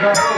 go.